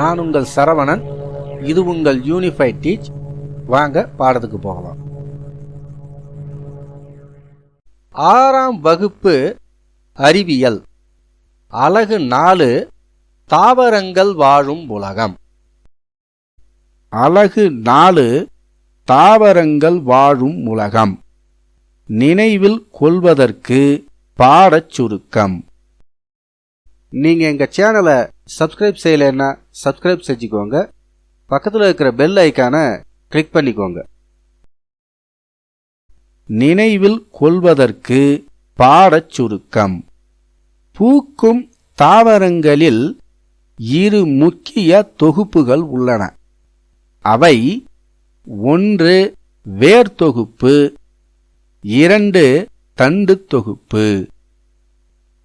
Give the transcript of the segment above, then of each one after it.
நான் உங்கள் சரவணன் இது உங்கள் யூனிஃபைட் டீச் வாங்க பாடத்துக்கு போகலாம். ஆறாம் வகுப்பு அறிவியல். அலகு நாலு தாவரங்கள் வாழும் உலகம். அலகு நாலு தாவரங்கள் வாழும் உலகம். நினைவில் கொள்வதற்கு பாடச் சுருக்கம். நீங்கள் எங்கள் சேனலை சப்ஸ்கிரைப் செய்யலைன்னா சப்ஸ்கிரைப் செஞ்சுக்கோங்க. பக்கத்தில் இருக்கிற பெல் ஐக்கானை கிளிக் பண்ணிக்கோங்க. நினைவில் கொள்வதற்கு பாடச் சுருக்கம். பூக்கும் தாவரங்களில் இரு முக்கிய தொகுப்புகள் உள்ளன. அவை ஒன்று வேர் தொகுப்பு இரண்டு தண்டு தொகுப்பு.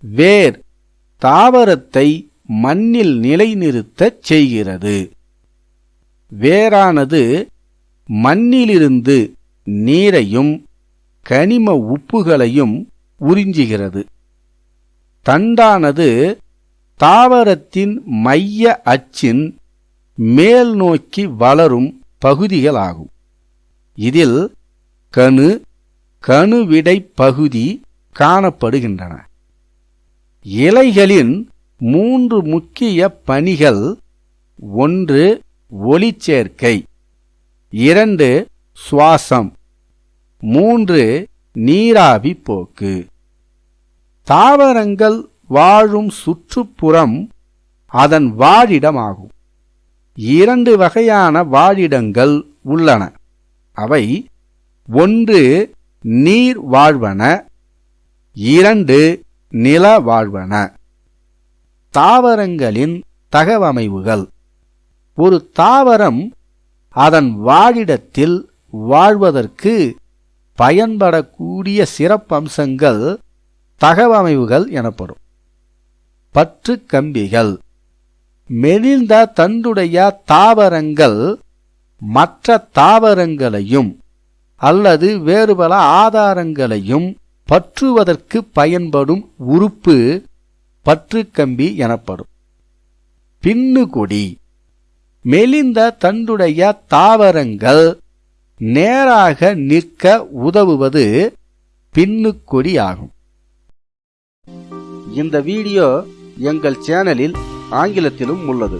வேர் தாவரத்தை மண்ணில் நிலைநிறுத்தச் செய்கிறது. வேரானது மண்ணிலிருந்து நீரையும் கனிம உப்புகளையும் உறிஞ்சுகிறது. தண்டானது தாவரத்தின் மைய அச்சின் மேல் நோக்கி வளரும் பகுதிகளாகும். இதில் கணு கணுவிடை பகுதி காணப்படுகின்றன. இலைகளின் மூன்று முக்கிய பணிகள் ஒன்று ஒளிச்சேர்க்கை இரண்டு சுவாசம் மூன்று நீராவி போக்கு. தாவரங்கள் வாழும் சுற்றுப்புறம் அதன் வாழிடமாகும். இரண்டு வகையான வாழிடங்கள் உள்ளன. அவை ஒன்று நீர் வாழ்வன இரண்டு நில வாழ்வன தாவரங்களின் தகவமைவுகள். ஒரு தாவரம் அதன் வாழிடத்தில் வாழ்வதற்கு பயன்படக்கூடிய சிறப்பம்சங்கள் தகவமைவுகள் எனப்படும். பற்று கம்பிகள். மெலிந்த தண்டுடைய தாவரங்கள் மற்ற தாவரங்களையும் அல்லது வேறு பல ஆதாரங்களையும் பற்றுவதற்கு பயன்படும் உறுப்பு பற்றுக்கம்பி எனப்படும். பின்னு கொடி மெலிந்த தண்டுடைய தாவரங்கள் நேராக நிற்க உதவுவது பின்னுக்கொடி ஆகும். இந்த வீடியோ எங்கள் சேனலில் ஆங்கிலத்திலும் உள்ளது.